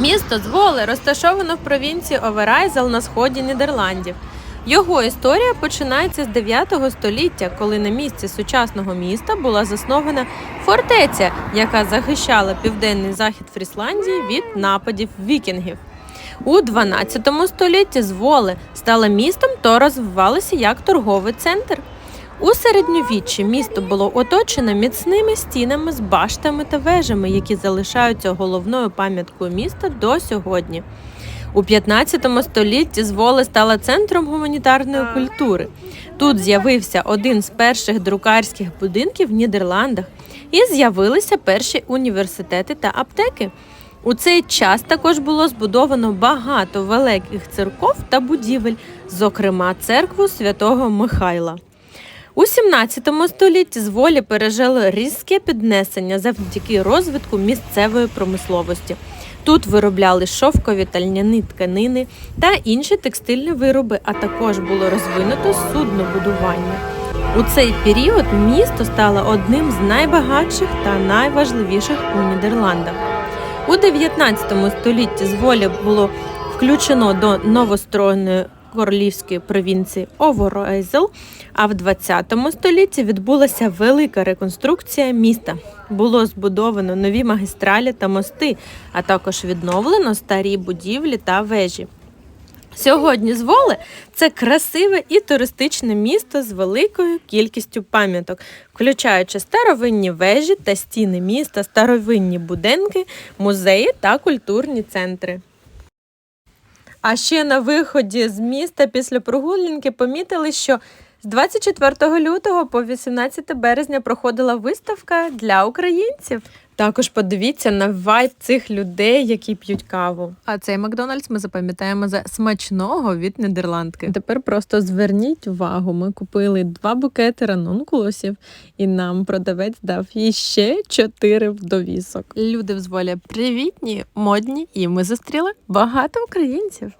Місто Зволе розташовано в провінції Оверайзел на сході Нідерландів. Його історія починається з 9 століття, коли на місці сучасного міста була заснована фортеця, яка захищала південний захід Фрісландії від нападів вікінгів. У 12 столітті Зволе стало містом та розвивалося як торговий центр. У середньовіччі місто було оточено міцними стінами з баштами та вежами, які залишаються головною пам'яткою міста до сьогодні. У 15 столітті Зволе стала центром гуманітарної культури. Тут з'явився один з перших друкарських будинків в Нідерландах і з'явилися перші університети та аптеки. У цей час також було збудовано багато великих церков та будівель, зокрема церкву святого Михайла. У 17 столітті з волі пережило різке піднесення завдяки розвитку місцевої промисловості. Тут виробляли шовкові та льняні тканини та інші текстильні вироби, а також було розвинуто суднобудування. У цей період місто стало одним з найбагатших та найважливіших у Нідерландах. У 19 столітті з волі було включено до новостроєної королівської провінції Оверойзел, а в 20 столітті відбулася велика реконструкція міста. Було збудовано нові магістралі та мости, а також відновлено старі будівлі та вежі. Сьогодні Зволе це красиве і туристичне місто з великою кількістю пам'яток, включаючи старовинні вежі та стіни міста, старовинні будинки, музеї та культурні центри. А ще на виході з міста після прогулянки помітили, що з 24 лютого по 18 березня проходила виставка для українців. Також подивіться на вайб цих людей, які п'ють каву. А цей Макдональдс ми запам'ятаємо за смачного від Нідерландки. Тепер просто зверніть увагу. Ми купили два букети ранункулосів, і нам продавець дав іще чотири в довісок. Люди в зволі привітні, модні, і ми зустріли багато українців.